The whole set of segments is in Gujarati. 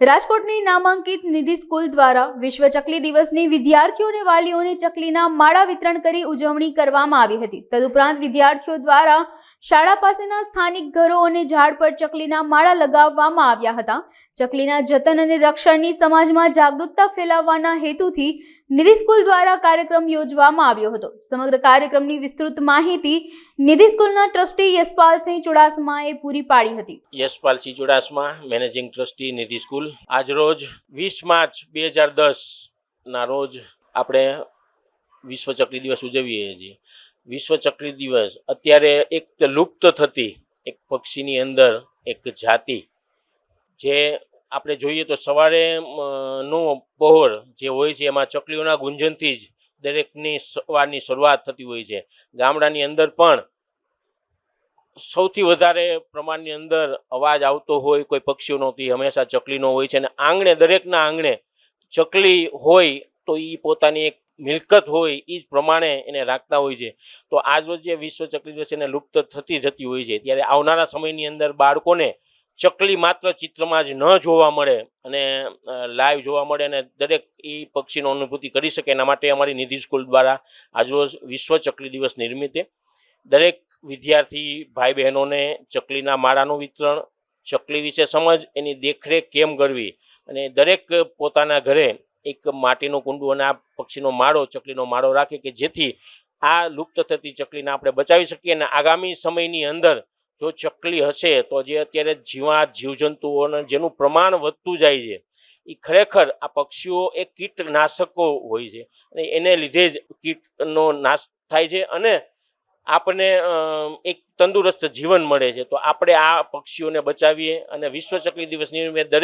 રાજકોટની નામાંકિત નિધિ સ્કૂલ દ્વારા વિશ્વ ચકલી દિવસની વિદ્યાર્થીઓ અને વાલીઓને ચકલીના માળા વિતરણ કરી ઉજવણી કરવામાં આવી હતી. તદુપરાંત વિદ્યાર્થીઓ દ્વારા શાળા પાસેના સ્થાનિક ઘરો અને ઝાડ પર ચકલીના માળા લગાવવામાં આવ્યા હતા. ચકલીના જતન અને રક્ષણની સમાજમાં જાગૃતતા ફેલાવવાના હેતુથી નિધિ સ્કૂલ દ્વારા કાર્યક્રમ યોજવામાં આવ્યો હતો. સમગ્ર કાર્યક્રમની વિસ્તૃત માહિતી નિધિ સ્કૂલના ટ્રસ્ટી યશપાલસિંહ ચુડાસમાએ પૂરી પાડી હતી. Yashpalsinh Chudasama, managing trustee Nidhi school. આજરોજ વીસ માર્ચ બે હજાર દસના રોજ આપણે વિશ્વ ચકલી દિવસ ઉજવીએ છીએ. વિશ્વ ચકલી દિવસ. અત્યારે એક લુપ્ત થતી, એક પક્ષીની અંદર એક જાતિ. જે આપણે જોઈએ તો સવારે નો પહોર જે હોય છે, એમાં ચકલીઓના ગુંજનથી જ દરેકની સવારની શરૂઆત થતી હોય છે. ગામડાની અંદર પણ સૌથી વધારે પ્રમાણની અંદર અવાજ આવતો હોય, કોઈ પક્ષીઓનો તે હંમેશા ચકલીનો હોય છે. અને આંગણે, દરેકના આંગણે ચકલી હોય તો એ પોતાની એક મિલકત હોય એ જ પ્રમાણે એને રાખતા હોય છે. તો આજરોજ જે વિશ્વ ચકલી દિવસ એને લુપ્ત થતી જતી હોય છે. ત્યારે આવનારા સમયની અંદર બાળકોને ચકલી માત્ર ચિત્રમાં જ ન જોવા મળે અને લાઈવ જોવા મળે અને દરેક એ પક્ષીનો અનુભૂતિ કરી શકે. એના માટે અમારી નિધિ સ્કૂલ દ્વારા આજરોજ વિશ્વ ચકલી દિવસ નિર્મિતે દરેક વિદ્યાર્થી ભાઈ બહેનોને ચકલીના માળાનું વિતરણ, ચકલી વિશે સમજ, એની દેખરેખ કેમ કરવી અને દરેક પોતાના ઘરે એક માટીનું કુંડું અને આ પક્ષીનો માળો, ચકલીનો માળો રાખે કે જેથી આ લુપ્ત થતી ચકલીને આપણે બચાવી શકીએ અને આગામી સમયની અંદર જો ચકલી હશે તો જે અત્યારે જીવાત જીવજંતુઓને જેનું પ્રમાણ વધતું જાય છે, એ ખરેખર આ પક્ષીઓ એ કીટનાશકો હોય છે અને એને લીધે જ કીટનો નાશ થાય છે અને આપણને એક તંદુરસ્ત જીવન મળે છે. તો આપણે આ પક્ષીઓને બચાવીએ અને વિશ્વ ચકલી દિવસ નિમિત્તે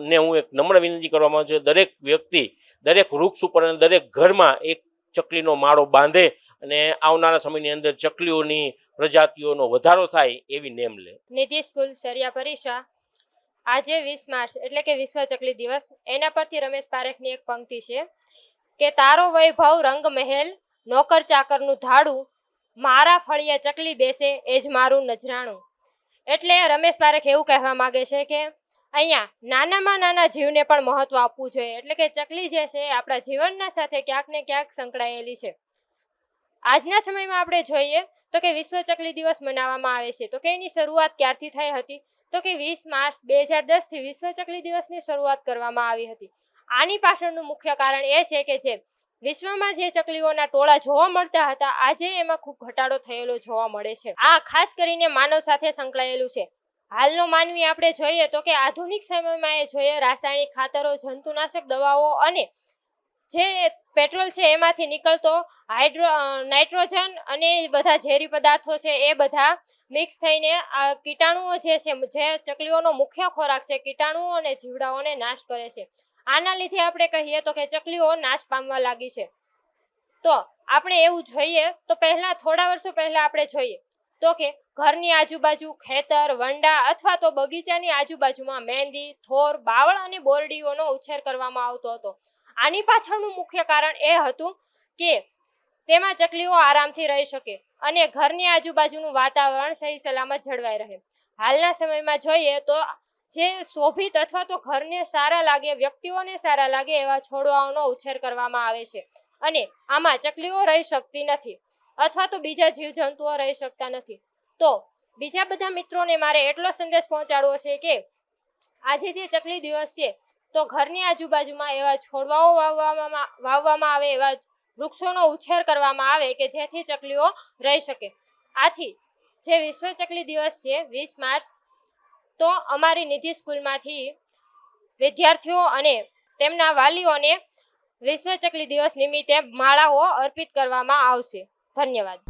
દરેકને હું એક નમ્ર વિનંતી કરવા માંગુ છું દરેક વ્યક્તિ, દરેક વૃક્ષ ઉપર અને દરેક ઘરમાં એક ચકલીનો માળો બાંધે અને આવનારા સમયની અંદર ચકલીઓની પ્રજાતિઓનો વધારો થાય એવી નેમ લે. નિધિ સ્કૂલ સરિયા પરીશા આજે વીસ માર્ચ, એટલે કે વિશ્વ ચકલી દિવસ. એના પરથી રમેશ પારેખની એક પંક્તિ છે કે તારો વૈભવ રંગ મહેલ, નોકર ચાકરનું ધાડું, મારા ફળિયા ચકલી બેસે, એ જ મારું નજરાણું. એટલે રમેશ પારેખ એવું કહેવા માગે છે કે અહીંયા નાનામાં નાના જીવને પણ મહત્વ આપવું જોઈએ. એટલે કે ચકલી જે છે, એ આપણા જીવનના સાથે ક્યાંક ને ક્યાંક સંકળાયેલી છે. આજના સમયમાં આપણે જોઈએ તો કે વિશ્વ ચકલી દિવસ મનાવવામાં આવે છે. તો કે એની શરૂઆત ક્યારથી થઈ હતી? તો કે વીસ માર્ચ બે હજાર દસથી વિશ્વ ચકલી દિવસની શરૂઆત કરવામાં આવી હતી. આની પાછળનું મુખ્ય કારણ એ છે કે જે વિશ્વમાં જે ચકલીઓના ટોળા જોવા મળતા હતા, આજે એમાં ખૂબ ઘટાડો થયેલો જોવા મળે છે. આ ખાસ કરીને માનવ સાથે સંકળાયેલું છે. હાલનો માનવી આપણે જોઈએ તો કે આધુનિક સમયમાં એ જોઈએ રાસાયણિક ખાતરો, જંતુનાશક દવાઓ અને જે પેટ્રોલ છે એમાંથી નીકળતો હાઇડ્રો નાઇટ્રોજન અને બધા ઝેરી પદાર્થો છે એ બધા મિક્સ થઈને આ કીટાણુઓ જે છે, જે ચકલીઓનો મુખ્ય ખોરાક છે, કીટાણુઓ અને જીવડાઓને નાશ કરે છે. આના લીધે આપણે કહીએ તો કે ચકલીઓ નાશ પામવા લાગી છે. તો આપણે એવું જોઈએ તો પહેલાં, થોડા વર્ષો પહેલાં આપણે જોઈએ તો કે ઘરની આજુબાજુ ખેતર, વંડા અથવા તો બગીચાની આજુબાજુમાં મહેંદી, થોર, બાવળ અને બોરડીઓનો ઉછેર કરવામાં આવતો હતો. આની પાછળનું મુખ્ય કારણ એ હતું કે તેમાં ચકલીઓ આરામથી રહી શકે અને ઘરની આજુબાજુનું વાતાવરણ સહી સલામત જળવાઈ રહે. હાલના સમયમાં જોઈએ તો જે શોભિત અથવા તો ઘરને સારા લાગે, વ્યક્તિઓને સારા લાગે એવા છોડવાઓનો ઉછેર કરવામાં આવે છે. અને આમાં ચકલીઓ રહી શકતી નથી. અથવા તો બીજા જીવજંતુઓ રહી શકતા નથી. તો બીજા બધા મિત્રોને મારે એટલો સંદેશ પહોંચાડવો છે કે આજે જે ચકલી દિવસ છે, તો ઘરની આજુબાજુમાં એવા છોડવાઓ વાવવામાં વાવવામાં આવે, એવા વૃક્ષોનો ઉછેર કરવામાં આવે કે જેથી ચકલીઓ રહી શકે. આથી જે વિશ્વ ચકલી દિવસ છે, વીસ માર્ચ, તો અમારી નિધિ સ્કૂલમાંથી વિદ્યાર્થીઓ અને તેમના વાલીઓને વિશ્વ ચકલી દિવસ નિમિત્તે માળાઓ અર્પિત કરવામાં આવશે. ધન્યવાદ.